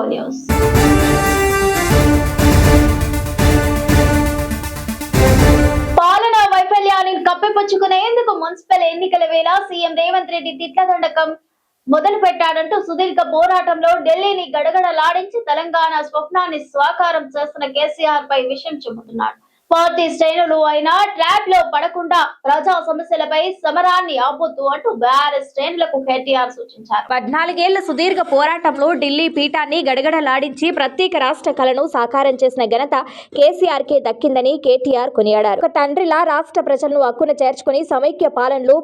Four news పాలనా వైఫల్యాన్ని కప్పిపుచ్చుకునేందుకు municipal ఎన్నికల వేళ సీఎం రేవంత్ రెడ్డి తిట్లదండకం మొదలు పెట్టాడంటూ సుదీర్ఘ పోరాటంలో ఢిల్లీని గడగడలాడించి తెలంగాణ స్వప్నాన్ని స్వాకారం చేస్తున్న కేసీఆర్ పై విషయం చెబుతున్నాడు. పార్టీ శ్రేణులు అయినా ట్రాప్లో పడకుండా ప్రజా సమస్యలపై సమరాన్ని ఆపొద్దు అంటూ బీఆర్ఎస్ శ్రేణులకు కేటీఆర్ సూచించారు. పద్నాలుగేళ్ళ సుదీర్ఘ పోరాటంలో ఢిల్లీ పీఠాన్ని గడగడలాడించి ప్రత్యేక రాష్ట్ర కళను సాకారం చేసిన ఘనత కేసీఆర్ కే దక్కిందని కేటీఆర్ కొనియాడారు. ఒక తండ్రిలా రాష్ట్ర ప్రజలను హక్కున చేర్చుకుని సమైక్య పాలనలో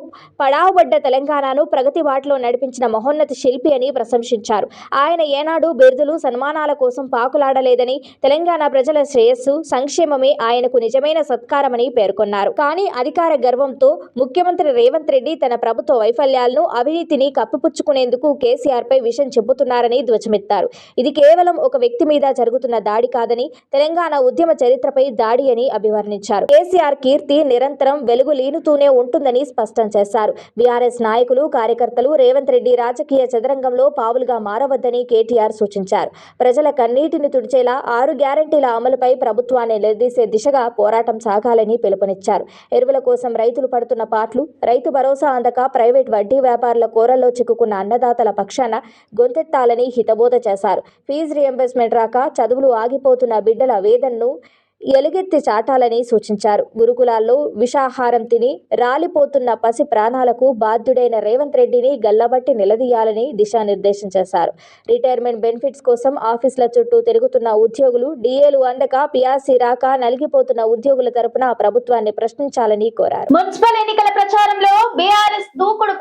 పడావబడ్డ తెలంగాణను ప్రగతి బాటలో నడిపించిన మహోన్నత శిల్పి అని ప్రశంసించారు. ఆయన ఏనాడు బిరుదులు సన్మానాల కోసం పాకులాడలేదని తెలంగాణ ప్రజల శ్రేయస్సు సంక్షేమమే ఆయనకు నిజమైన సత్కారమని పేర్కొన్నారు. కానీ అధికార గర్వంతో ముఖ్యమంత్రి రేవంత్ రెడ్డి తన ప్రభుత్వ వైఫల్యాలను అవినీతిని కప్పిపుచ్చుకునేందుకు కేసీఆర్ పై విషయం చెబుతున్నారని ధ్వజమెత్తారు. ఇది కేవలం ఒక వ్యక్తి మీద జరుగుతున్న దాడి కాదని తెలంగాణ ఉద్యమ చరిత్రపై దాడి అని అభివర్ణించారు. కేసీఆర్ కీర్తి నిరంతరం వెలుగు లీనుతూనే ఉంటుందని స్పష్టం చేశారు. బీఆర్ఎస్ నాయకులు కార్యకర్తలు రేవంత్ రెడ్డి రాజకీయ చదరంగంలో పావులుగా మారవద్దని కేటీఆర్ సూచించారు. ప్రజల కన్నీటిని తుడిచేలా ఆరు గ్యారంటీల అమలుపై ప్రభుత్వాన్ని నిలదీసే దిశగా పోరాటం సాగాలని పిలుపునిచ్చారు. ఎరువుల కోసం రైతులు పడుతున్న పాట్లు రైతు భరోసా అందక ప్రైవేట్ వడ్డీ వ్యాపారుల కోరల్లో చిక్కుకున్న అన్నదాతల పక్షాన గొంతెత్తాలని హితబోధ చేశారు. ఫీజు రియంబర్స్మెంట్ రాక చదువులు ఆగిపోతున్న బిడ్డల వేదనను ఎలుగెత్తి చాటాలని సూచించారు. గురుకులాల్లో విషాహారం తిని రాలిపోతున్న పసి ప్రాణాలకు బాధ్యుడైన రేవంత్ రెడ్డిని గల్లబట్టి నిలదీయాలని దిశానిర్దేశం చేశారు. రిటైర్మెంట్ బెనిఫిట్స్ కోసం ఆఫీసుల చుట్టూ తిరుగుతున్న ఉద్యోగులు డిఏలు అందక పియాసి రాక నలిగిపోతున్న ఉద్యోగుల తరపున ప్రభుత్వాన్ని ప్రశ్నించాలని కోరారు. మున్సిపల్ ఎన్నికల ప్రచారంలో బీఆర్ఎస్ దూకుడు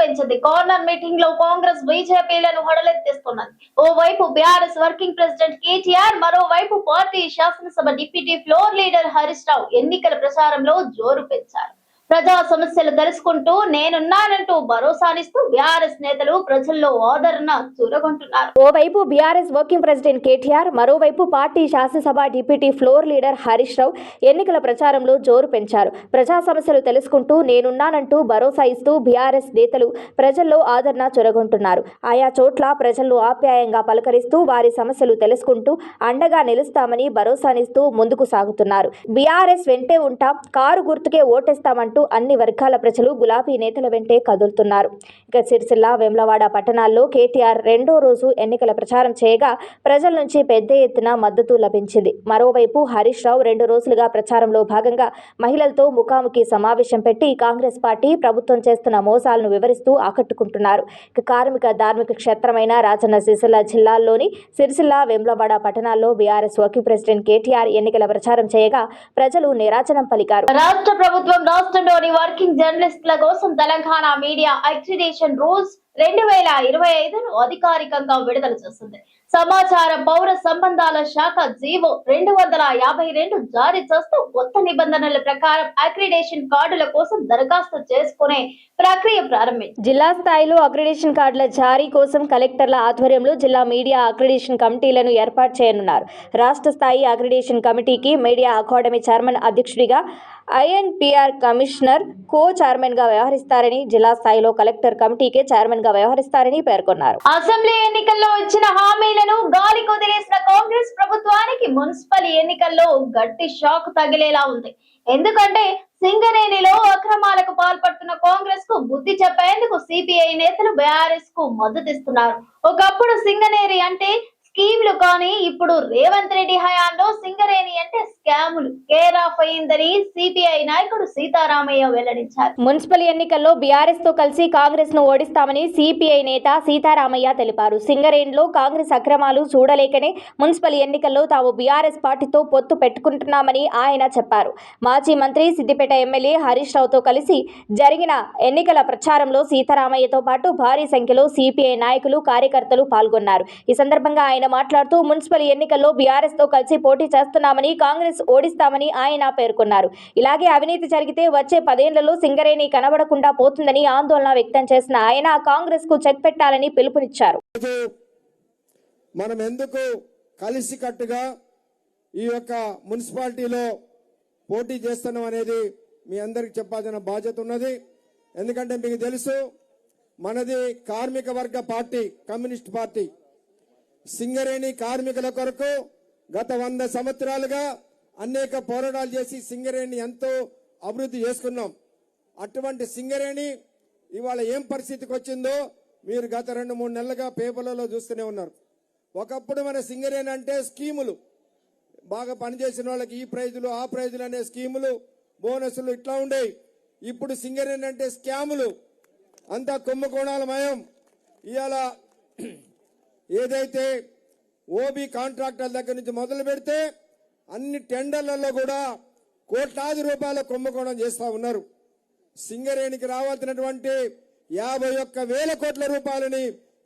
కార్నర్ మీటింగ్లో కాంగ్రెస్ బీజేపీలను హడలెత్తిస్తున్నది. ఓవైపు బీఆర్ఎస్ వర్కింగ్ ప్రెసిడెంట్ కేటీఆర్ మరోవైపు పార్టీ శాసనసభ deputy floor leader Harish Rao ఎన్నికల ప్రచారంలో జోరు పెంచారు. ప్రజా సమస్యలు తెలుసుకుంటూ నేనున్నానంటూ భరోసానిస్తూ బీఆర్ఎస్ నేతలు ప్రజల్లో ఆదరణ చూరగొంటున్నారు. ఓవైపు బీఆర్ఎస్ వర్కింగ్ ప్రెసిడెంట్ కేటీఆర్ మరోవైపు పార్టీ శాసనసభ deputy floor leader Harish Rao ఎన్నికల ప్రచారంలో జోరు పెంచారు. ప్రజా సమస్యలు తెలుసుకుంటూ నేనున్నానంటూ భరోసా ఇస్తూ బీఆర్ఎస్ నేతలు ప్రజల్లో ఆదరణ చొరగొంటున్నారు. ఆయా చోట్ల ప్రజలను ఆప్యాయంగా పలకరిస్తూ వారి సమస్యలు తెలుసుకుంటూ అండగా నిలుస్తామని భరోసానిస్తూ ముందుకు సాగుతున్నారు. బీఆర్ఎస్ వెంటే ఉంటాం కారు గుర్తుకే ఓటేస్తామంటూ అన్ని వర్గాల ప్రజలు గులాబీ నేతల వెంటే కదులుతున్నారు. ఇక సిరిసిల్ల వేములవాడ పట్టణాల్లో కేటీఆర్ రెండో రోజు ఎన్నికల ప్రచారం చేయగా ప్రజల నుంచి పెద్ద ఎత్తున మద్దతు లభించింది. మరోవైపు హరీష్ రావు రెండు రోజులుగా ప్రచారంలో భాగంగా మహిళలతో ముఖాముఖి సమావేశం పెట్టి కాంగ్రెస్ పార్టీ ప్రభుత్వం చేస్తున్న మోసాలను వివరిస్తూ ఆకట్టుకుంటున్నారు. ఇక కార్మిక ధార్మిక క్షేత్రమైన రాజన్న సిరిసిల్ల జిల్లాల్లోని సిరిసిల్ల వేములవాడ పట్టణాల్లో బీఆర్ఎస్ వర్కింగ్ ప్రెసిడెంట్ కేటీఆర్ ఎన్నికల ప్రచారం చేయగా ప్రజలు నిరాజనం పలికారు. రాష్ట్ర ప్రభుత్వం రాష్ట్రంలోని వర్కింగ్ జర్నలిస్టుల కోసం తెలంగాణ మీడియా అక్రిడేషన్ రూల్స్ రెండు వేల ఇరవై ఐదును అధికారికంగా విడుదల చేస్తుంది సమాచార పౌర సంబంధాల శాఖ జీవో రెండు వందల యాభై రెండు జారీ చేస్తూ కొత్త నిబంధనల ప్రకారం అక్రిడేషన్ కార్డుల కోసం దరఖాస్తు చేసుకునే ప్రక్రియ ప్రారంభించింది. జిల్లా స్థాయిలో అక్రిడేషన్ కార్డుల జారీ కోసం కలెక్టర్ల ఆధ్వర్యంలో జిల్లా మీడియా అక్రిడేషన్ కమిటీలను ఏర్పాటు చేయనున్నారు. రాష్ట్ర స్థాయి అక్రిడేషన్ కమిటీకి మీడియా అకాడమీ చైర్మన్ అధ్యక్షుడిగా ఐఎన్పిఆర్ కమిషనర్ కో చైర్మన్గా వ్యవహరిస్తారని జిల్లా స్థాయిలో కలెక్టర్ కమిటీకే చైర్మన్గా వ్యవహరిస్తారని పేర్కొన్నారు. అసెంబ్లీ ఎన్నికల్లో ఇచ్చిన హామీలను గాలి కొదిలేసిన కాంగ్రెస్ ప్రభుత్వానికి మున్సిపల్ ఎన్నికల్లో గట్టి షాక్ తగిలేలా ఉంది. ఎందుకంటే సింగరేణిలో అక్రమాలకు పాల్పడుతున్న కాంగ్రెస్కు బుద్ధి చెప్పేందుకు సిపిఐ నేతలు బీఆర్ఎస్కు మద్దతిస్తున్నారు ఒకప్పుడు సింగనేరి అంటే స్కీమ్లు కానీ ఇప్పుడు రేవంత్ రెడ్డి హయాంలో సింగరేణి అంటే స్కాములు. కేర్ ఆఫ్ అయిందని సిపిఐ నాయకుడు సీతారామయ్య వెల్లడించారు. మున్సిపల్ ఎన్నికల్లో బీఆర్ఎస్తో కలిసి కాంగ్రెస్ను ఓడిస్తామని సిపిఐ నేత సీతారామయ్య తెలిపారు. సింగరేణిలో కాంగ్రెస్ అక్రమాలు చూడలేకనే మున్సిపల్ ఎన్నికల్లో తాము బీఆర్ఎస్ పార్టీతో పొత్తు పెట్టుకుంటున్నామని ఆయన చెప్పారు. మాజీ మంత్రి సిద్దిపేట ఎమ్మెల్యే హరీష్ రావుతో కలిసి జరిగిన ఎన్నికల ప్రచారంలో సీతారామయ్యతో పాటు భారీ సంఖ్యలో సిపిఐ నాయకులు కార్యకర్తలు పాల్గొన్నారు. ఈ సందర్భంగా ఆయన మాట్లాడుతూ మున్సిపల్ ఎన్నికల్లో బీఆర్ఎస్తో కలిసి పోటీ చేస్తున్నామని కాంగ్రెస్ ఓడిస్తామని ఆయన పేర్కొన్నారు. ఇలాగే అవినీతి జరిగితే వచ్చే పదేళ్ళలో సింగరేణి కనబడకుండా పోతుందని ఆందోళన వ్యక్తం చేసిన ఆయన కాంగ్రెస్కు చెక్ పెట్టాలని పిలుపునిచ్చారు. మనం ఎందుకు కలిసికట్టుగా ఈ యొక్క మున్సిపాలిటీలో పోటీ చేస్తున్నాం అనేది మీ అందరికి చెప్పాల్సిన బాధ్యత ఉన్నది. ఎందుకంటే మీకు తెలుసు మనది కార్మిక వర్గ పార్టీ కమ్యూనిస్ట్ పార్టీ. సింగరేణి కార్మికుల కొరకు గత వంద సంవత్సరాలుగా అనేక పోరాటాలు చేసి సింగరేణి ఎంతో అభివృద్ధి చేసుకున్నాం. అటువంటి సింగరేణి ఇవాళ ఏం పరిస్థితికి వచ్చిందో మీరు గత రెండు మూడు నెలలుగా పేపర్లలో చూస్తూనే ఉన్నారు. ఒకప్పుడు మన సింగరేణి అంటే స్కీములు. బాగా పనిచేసిన వాళ్ళకి ఈ ప్రైజులు ఆ ప్రైజులు అనే స్కీములు బోనసులు ఇట్లా ఉండేవి. ఇప్పుడు సింగరేణి అంటే స్కాములు. అంతా కుంభకోణాలమయం ఇవాళ ఏదైతే ఓబీ కాంట్రాక్టర్ల దగ్గర నుంచి మొదలు పెడితే అన్ని టెండర్లలో కూడా కోట్లాది రూపాయల కుంభకోణం చేస్తా ఉన్నారు. సింగరేణికి రావాల్సినటువంటి యాభై ఒక్క వేల కోట్ల రూపాయలని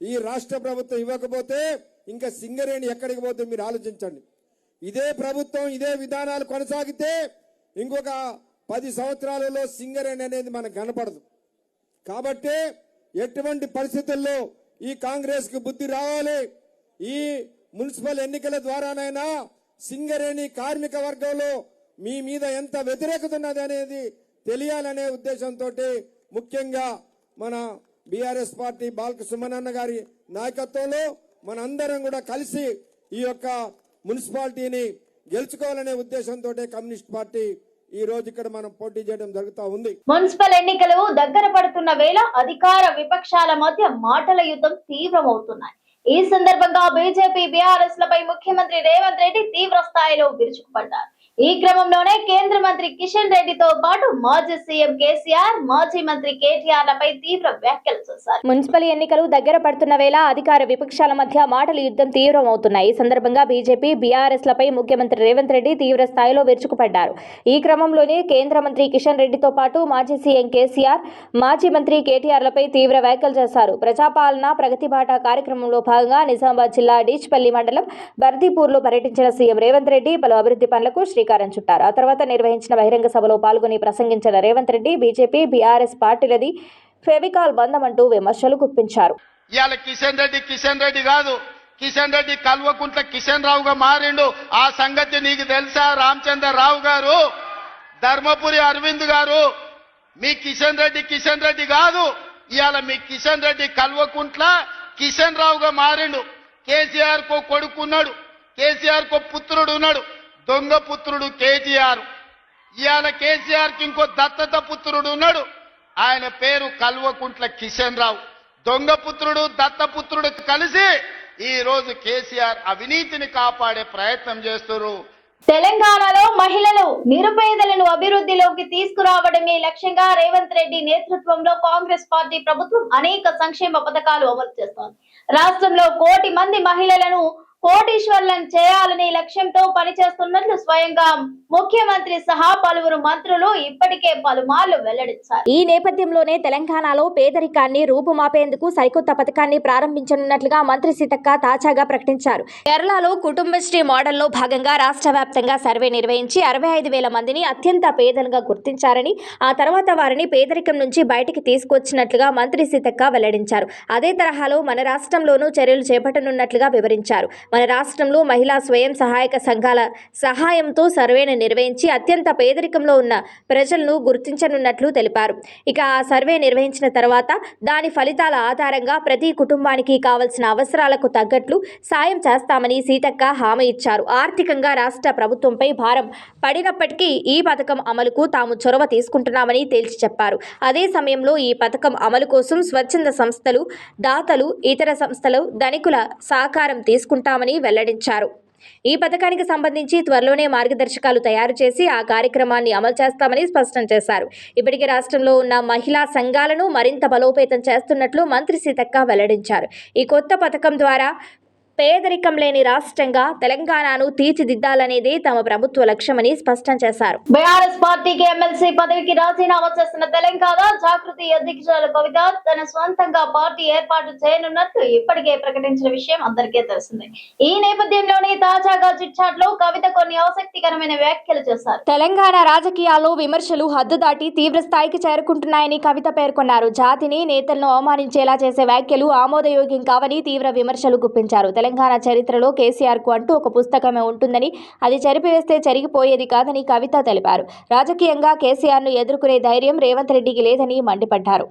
ఈ రాష్ట్ర ప్రభుత్వం ఇవ్వకపోతే ఇంకా సింగరేణి ఎక్కడికి పోతే మీరు ఆలోచించండి. ఇదే ప్రభుత్వం ఇదే విధానాలు కొనసాగితే ఇంకొక పది సంవత్సరాలలో సింగరేణి అనేది మనకు కనపడదు. కాబట్టి ఎటువంటి పరిస్థితుల్లో ఈ కాంగ్రెస్కి బుద్ధి రావాలి? ఈ మున్సిపల్ ఎన్నికల ద్వారానైనా సింగరేణి కార్మిక వర్గంలో మీ మీద ఎంత వ్యతిరేకత ఉన్నది అనేది తెలియాలనే ఉద్దేశంతో ముఖ్యంగా మన బీఆర్ఎస్ పార్టీ బాలక సుమనన్న గారి నాయకత్వంలో మనందరం కూడా కలిసి ఈ యొక్క మున్సిపాలిటీని గెలుచుకోవాలనే ఉద్దేశంతో కమ్యూనిస్ట్ పార్టీ ఈ రోజు ఇక్కడ మనం పోటీ చేయడం జరుగుతూ ఉంది. మున్సిపల్ ఎన్నికలు దగ్గర పడుతున్న వేళ అధికార విపక్షాల మధ్య మాటల యుద్ధం తీవ్రమవుతున్నాయి. ఈ సందర్భంగా బీజేపీ బీఆర్ఎస్ లపై ముఖ్యమంత్రి రేవంత్ రెడ్డి తీవ్ర స్థాయిలో విరుచుకుపడ్డారు. ఈ క్రమంలోనే కేంద్ర మంత్రి కిషన్ రెడ్డితో పాటు మాజీ సీఎం కేసీఆర్ మాజీ మంత్రి కేటీఆర్ లపై తీవ్ర వ్యాఖ్యలు చేశారు. మున్సిపల్ ఎన్నికలు దగ్గర పడుతున్న వేళ అధికార విపక్షాల మధ్య మాటల యుద్ధం తీవ్రమవుతున్నాయి. ఈ సందర్భంగా బీజేపీ బీఆర్ఎస్ లపై ముఖ్యమంత్రి రేవంత్ రెడ్డి తీవ్ర స్థాయిలో విరుచుకుపడ్డారు. ఈ క్రమంలోనే కేంద్ర మంత్రి కిషన్ రెడ్డితో పాటు మాజీ సీఎం కేసీఆర్ మాజీ మంత్రి కేటీఆర్ లపై తీవ్ర వ్యాఖ్యలు చేశారు. ప్రజాపాలన ప్రగతి బాట కార్యక్రమంలో భాగంగా నిజామాబాద్ జిల్లా డీచ్పల్లి మండలం బర్దీపూర్లో పర్యటించిన సీఎం రేవంత్ రెడ్డి పలు అభివృద్ధి పనులకు శ్రీ శ్రీకారం చుట్టారు. ఆ తర్వాత నిర్వహించిన బహిరంగ సభలో పాల్గొని ప్రసంగించిన రేవంత్ రెడ్డి బీజేపీ బీఆర్ఎస్ పార్టీలది ఫెవికాల్ బంధం అంటూ విమర్శలు గుప్పించారు. ఇవాళ కిషన్ రెడ్డి కిషన్ రెడ్డి కాదు. కిషన్ రెడ్డి కల్వకుంట్ల కిషన్ రావుగా మారిండు. ఆ సంగతి నీకు తెలుసా? రామచంద్ర రావు గారు ధర్మపురి అరవింద్ గారు మీ కిషన్ రెడ్డి కిషన్ రెడ్డి కాదు. ఇవాళ మీ కిషన్ రెడ్డి కల్వకుంట్ల కిషన్ రావుగా మారిండు. కేసీఆర్ కో కొడుకున్నాడు. కేసీఆర్ కో పుత్రుడు ఉన్నాడు దొంగ పుత్రుడు కేటీఆర్ ఇవాళ కేసీఆర్కి ఇంకో దత్తత పుత్రుడు ఉన్నాడు. ఆయన పేరు కల్వకుంట్ల కిషన్ రావు దొంగ పుత్రుడు దత్తపుత్రుడు కలిసి ఈ రోజు కేసీఆర్ అవినీతిని కాపాడే ప్రయత్నం చేస్తున్నారు. తెలంగాణలో మహిళలు నిరుపేదలను అభివృద్ధిలోకి తీసుకురావడమే లక్ష్యంగా రేవంత్ రెడ్డి నేతృత్వంలో కాంగ్రెస్ పార్టీ ప్రభుత్వం అనేక సంక్షేమ పథకాలు అమలు చేస్తోంది. రాష్ట్రంలో కోటి మంది మహిళలను కోటీశ్వర్లను చేయాలనే లక్ష్యంతో పనిచేస్తున్నట్లు స్వయంగా ముఖ్యమంత్రి సహా పలువురు మంత్రులు ఇప్పటికే పలుమార్లు వెల్లడించారు. ఈ నేపథ్యంలోనే తెలంగాణలో పేదరికాన్ని రూపుమాపేందుకు సరికొత్త పథకాన్ని ప్రారంభించనున్నట్లుగా మంత్రి సీతక్క తాజాగా ప్రకటించారు. కేరళలో కుటుంబశ్రీ మోడల్లో భాగంగా రాష్ట్ర వ్యాప్తంగా సర్వే నిర్వహించి అరవై ఐదు వేల మందిని అత్యంత పేదలుగా గుర్తించారని ఆ తర్వాత వారిని పేదరికం నుంచి బయటికి తీసుకొచ్చినట్లుగా మంత్రి సీతక్క వెల్లడించారు. అదే తరహాలో మన రాష్ట్రంలోనూ చర్యలు చేపట్టనున్నట్లుగా వివరించారు. మన రాష్ట్రంలో మహిళా స్వయం సహాయక సంఘాల సహాయంతో సర్వేను నిర్వహించి అత్యంత పేదరికంలో ఉన్న ప్రజలను గుర్తించనున్నట్లు తెలిపారు. ఇక ఆ సర్వే నిర్వహించిన తర్వాత దాని ఫలితాల ఆధారంగా ప్రతి కుటుంబానికి కావలసిన అవసరాలకు తగ్గట్లు సాయం చేస్తామని సీతక్క హామీ ఇచ్చారు. ఆర్థికంగా రాష్ట్ర ప్రభుత్వంపై భారం పడినప్పటికీ ఈ పథకం అమలుకు తాము చొరవ తీసుకుంటున్నామని తేల్చి చెప్పారు. అదే సమయంలో ఈ పథకం అమలు కోసం స్వచ్ఛంద సంస్థలు దాతలు ఇతర సంస్థలు ధనికుల సహకారం తీసుకుంటాం చేస్తామని వెల్లడించారు. ఈ పథకానికి సంబంధించి త్వరలోనే మార్గదర్శకాలు తయారు చేసి ఆ కార్యక్రమాన్ని అమలు చేస్తామని స్పష్టం చేశారు. ఇప్పటికే రాష్ట్రంలో ఉన్న మహిళా సంఘాలను మరింత బలోపేతం చేస్తున్నట్లు మంత్రి సీతక్క వెల్లడించారు. ఈ కొత్త పథకం ద్వారా పేదరికం లేని రాష్ట్రంగా తెలంగాణను తీర్చిదిద్దాలనేదే తమ ప్రభుత్వ లక్ష్యమని స్పష్టం చేశారు. బీఆర్ఎస్ పార్టీకి ఎమ్మెల్సీ పదవికి రాజీనామా చేస్తున్న తెలంగాణ జాగృతి అధ్యక్షురాలు కవిత తన స్వంతంగా పార్టీ ఏర్పాటు చేయనున్నట్లు ఇప్పటికే ప్రకటించిన విషయం అందరికీ తెలిసిందే. ఈ నేపథ్యంలోనే తాజాగా చిట్చాట్లో కవిత కొన్ని ఆసక్తికరమైన వ్యాఖ్యలు చేశారు. తెలంగాణ రాజకీయాల్లో విమర్శలు హద్దు దాటి తీవ్ర స్థాయికి చేరుకుంటున్నాయని కవిత పేర్కొన్నారు. జాతిని నేతలను అవమానించేలా చేసే వ్యాఖ్యలు ఆమోదయోగ్యం కావని తీవ్ర విమర్శలు గుప్పించారు. తెలంగాణ చరిత్రలో కేసీఆర్కు అంటూ ఒక పుస్తకమే ఉంటుందని అది చెరిపివేస్తే చెరిగిపోయేది కాదని కవిత తెలిపారు. రాజకీయంగా కేసీఆర్ను ఎదుర్కొనే ధైర్యం రేవంత్ రెడ్డికి లేదని మండిపడ్డారు.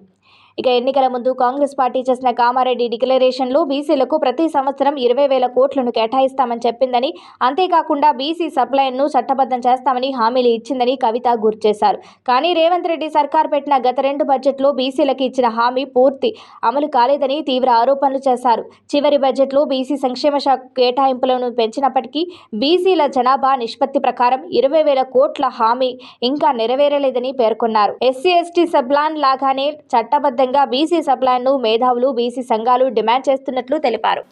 ఇక ఎన్నికల ముందు కాంగ్రెస్ పార్టీ చేసిన కామారెడ్డి డిక్లరేషన్లో బీసీలకు ప్రతి సంవత్సరం ఇరవై వేల కోట్లను కేటాయిస్తామని చెప్పిందని అంతేకాకుండా బీసీ సప్లైన్ను చట్టబద్ధం చేస్తామని హామీలు ఇచ్చిందని కవిత గుర్చేశారు కానీ రేవంత్ రెడ్డి సర్కార్ పెట్టిన గత రెండు బడ్జెట్లో బీసీలకు ఇచ్చిన హామీ పూర్తి అమలు కాలేదని తీవ్ర ఆరోపణలు చేశారు. చివరి బడ్జెట్లో బీసీ సంక్షేమ శాఖ కేటాయింపులను పెంచినప్పటికీ బీసీల జనాభా నిష్పత్తి ప్రకారం ఇరవై వేల కోట్ల హామీ ఇంకా నెరవేరలేదని పేర్కొన్నారు. ఎస్సీ ఎస్టీ సబ్లాన్ లాగానే చట్టబద్ధంగా బీసీ సబ్లాన్ను మేధావులు బీసీ సంఘాలు డిమాండ్ చేస్తున్నట్లు తెలిపారు.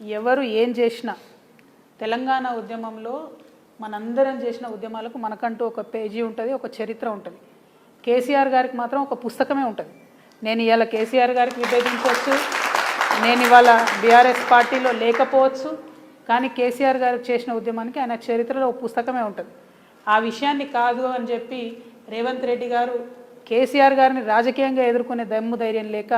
ఎవరు ఏం చేసినా తెలంగాణ ఉద్యమంలో మనందరం చేసిన ఉద్యమాలకు మనకంటూ ఒక పేజీ ఉంటుంది ఒక చరిత్ర ఉంటుంది. కేసీఆర్ గారికి మాత్రం ఒక పుస్తకమే ఉంటుంది. నేను ఇవాళ కేసీఆర్ గారికి విభేదించవచ్చు నేను ఇవాళ బీఆర్ఎస్ పార్టీలో లేకపోవచ్చు కానీ కేసీఆర్ గారు చేసిన ఉద్యమానికి ఆయన చరిత్రలో ఒక పుస్తకమే ఉంటుంది. ఆ విషయాన్ని కాదు అని చెప్పి రేవంత్ రెడ్డి గారు కేసీఆర్ గారిని రాజకీయంగా ఎదుర్కొనే దమ్ము ధైర్యం లేక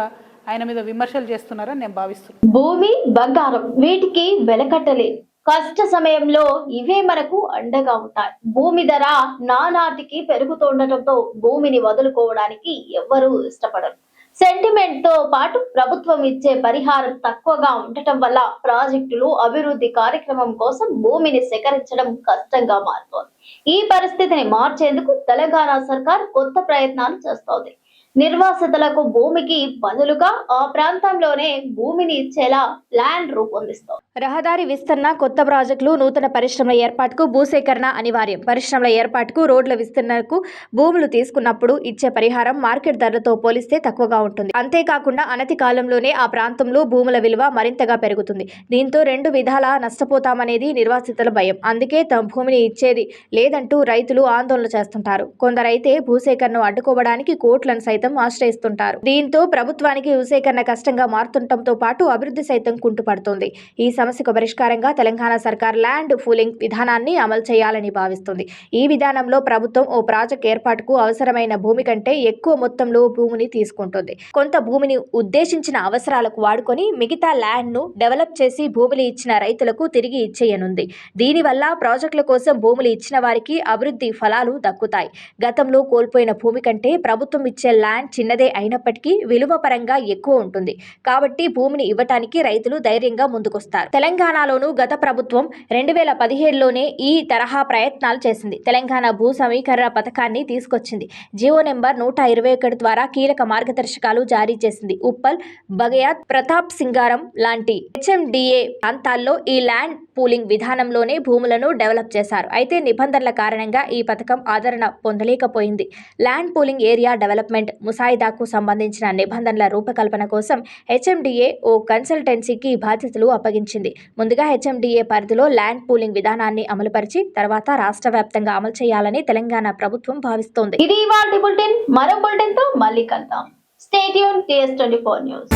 ఆయన మీద విమర్శలు చేస్తున్నారని నేను భావిస్తున్నాను భూమి బంగారం వీటికి వెలకట్టలే. కష్ట సమయంలో ఇవే మనకు అండగా ఉంటాయి. భూమి ధర నానాటికి పెరుగుతుండటంతో భూమిని వదులుకోవడానికి ఎవ్వరూ ఇష్టపడరు. సెంటిమెంట్తో పాటు ప్రభుత్వం ఇచ్చే పరిహారం తక్కువగా ఉండటం వల్ల ప్రాజెక్టులు అభివృద్ధి కార్యక్రమం కోసం భూమిని సేకరించడం కష్టంగా మారుతోంది. ఈ పరిస్థితిని మార్చేందుకు తెలంగాణ సర్కార్ కొత్త ప్రయత్నాలు చేస్తోంది. నిర్వాసితులకు భూమికి బదులుగా ఆ ప్రాంతంలోనే భూమిని ఇచ్చేలా ల్యాండ్ రూపొందిస్తోంది రహదారి విస్తరణ కొత్త ప్రాజెక్టులు నూతన పరిశ్రమల ఏర్పాటుకు భూసేకరణ అనివార్యం. పరిశ్రమల ఏర్పాటుకు రోడ్ల విస్తరణకు భూములు తీసుకున్నప్పుడు ఇచ్చే పరిహారం మార్కెట్ ధరలతో పోలిస్తే తక్కువగా ఉంటుంది. అంతేకాకుండా అనతి కాలంలోనే ఆ ప్రాంతంలో భూముల విలువ మరింతగా పెరుగుతుంది. దీంతో రెండు విధాలా నష్టపోతామనేది నిర్వాసితుల భయం. అందుకే తమ భూమిని ఇచ్చేది లేదంటూ రైతులు ఆందోళన చేస్తుంటారు. కొందరైతే భూసేకరణను అడ్డుకోవడానికి కోట్లను సైతం ఆశ్రయిస్తుంటారు. దీంతో ప్రభుత్వానికి భూసేకరణ కష్టంగా మారుతుండటంతో పాటు అభివృద్ధి సైతం కుంటుపడుతుంది. ఈ సమస్యకు పరిష్కారంగా తెలంగాణ సర్కార్ ల్యాండ్ ఫూలింగ్ విధానాన్ని అమలు చేయాలని భావిస్తుంది. ఈ విధానంలో ప్రభుత్వం ఓ ప్రాజెక్ట్ ఏర్పాటుకు అవసరమైన భూమి కంటే ఎక్కువ మొత్తంలో భూమిని తీసుకుంటుంది. కొంత భూమిని ఉద్దేశించిన అవసరాలకు వాడుకొని మిగతా ల్యాండ్ను డెవలప్ చేసి భూములు ఇచ్చిన రైతులకు తిరిగి ఇచ్చేయనుంది. దీనివల్ల ప్రాజెక్టుల కోసం భూములు ఇచ్చిన వారికి అభివృద్ధి ఫలాలు దక్కుతాయి. గతంలో కోల్పోయిన భూమి కంటే ప్రభుత్వం ఇచ్చే ల్యాండ్ ల్యాండ్ చిన్నదే అయినప్పటికీ విలువ పరంగా ఎక్కువ ఉంటుంది. కాబట్టి భూమిని ఇవ్వటానికి రైతులు ధైర్యంగా ముందుకొస్తారు. తెలంగాణలోనూ గత ప్రభుత్వం రెండు వేల పదిహేడులోనే ఈ తరహా ప్రయత్నాలు చేసింది. తెలంగాణ భూ సమీకరణ పథకాన్ని తీసుకొచ్చింది. జియో నెంబర్ నూట ఇరవై ఒకటి ద్వారా కీలక మార్గదర్శకాలు జారీ చేసింది. ఉప్పల్ బగయాత్ ప్రతాప్ సింగారం లాంటి హెచ్ఎండిఏ ప్రాంతాల్లో ఈ ల్యాండ్ పూలింగ్ విధానంలోనే భూములను డెవలప్ చేశారు. అయితే నిబంధనల కారణంగా ఈ పథకం ఆదరణ పొందలేకపోయింది. ల్యాండ్ పూలింగ్ ఏరియా డెవలప్మెంట్ ముసాయిదాకు సంబంధించిన నిబంధనల రూపకల్పన కోసం హెచ్ఎండిఏ ఓ కన్సల్టెన్సీకి బాధ్యతలు అప్పగించింది. ముందుగా హెచ్ఎండిఏ పరిధిలో ల్యాండ్ పూలింగ్ విధానాన్ని అమలుపరిచి తర్వాత రాష్ట్ర వ్యాప్తంగా అమలు చేయాలని తెలంగాణ ప్రభుత్వం భావిస్తోంది. ఇది ఇవాళ బులెటిన్. మరో బులెటిన్తో మళ్ళీ కలుద్దాం. Stay tuned TS twenty four news